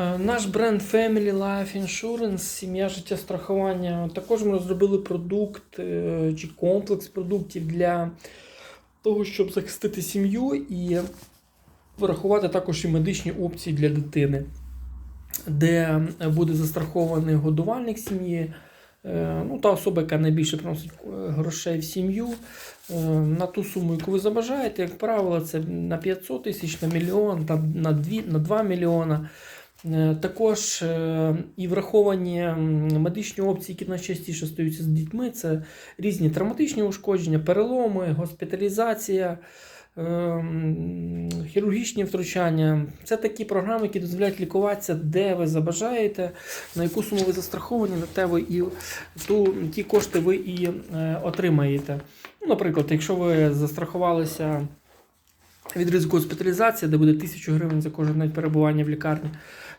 Е, Наш бренд Family Life Insurance, сім'я життя страхування. Також ми розробили продукт е, чи комплекс продуктів для того, щоб захистити сім'ю і врахувати також і медичні опції для дитини, де буде застрахований годувальник сім'ї. е, Ну, та особа, яка найбільше приносить грошей в сім'ю, на ту суму, яку ви забажаєте, як правило, це на 500 тисяч, на мільйон, на, 2, на 2 мільйона. Е, Також е, і враховані медичні опції, які найчастіше стаються з дітьми, це різні травматичні ушкодження, переломи, госпіталізація, е, хірургічні втручання. Це такі програми, які дозволяють лікуватися, де ви забажаєте, на яку суму ви застраховані, на те ви і ту, ті кошти ви і отримаєте. Ну, наприклад, якщо ви застрахувалися від ризику госпіталізації, де буде 1000 гривень за кожен день перебування в лікарні.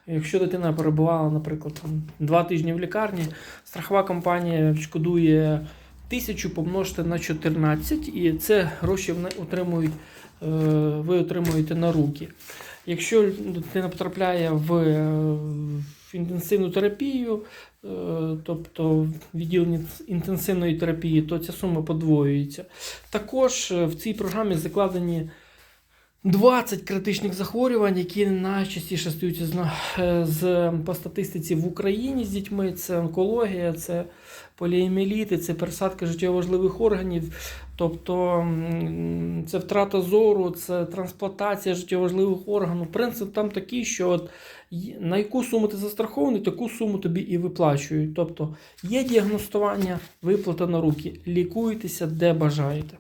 Якщо дитина перебувала, наприклад, там, 2 тижні в лікарні, страхова компанія відшкодує 1000 помножити на 14, і це гроші отримують, е, ви отримуєте на руки. Якщо дитина потрапляє в, е, інтенсивну терапію, е, тобто відділення інтенсивної терапії, то ця сума подвоюється. Також в цій програмі закладені 20 критичних захворювань, які найчастіше стаються з, е, з по статистиці в Україні з дітьми. Це онкологія, це поліеміліти, це пересадка життєво важливих органів, тобто це втрата зору, це трансплантація життєво важливих органів. Принцип там такий, що от на яку суму ти застрахований, таку суму тобі і виплачують. Тобто є діагностування, виплата на руки, лікуйтеся де бажаєте.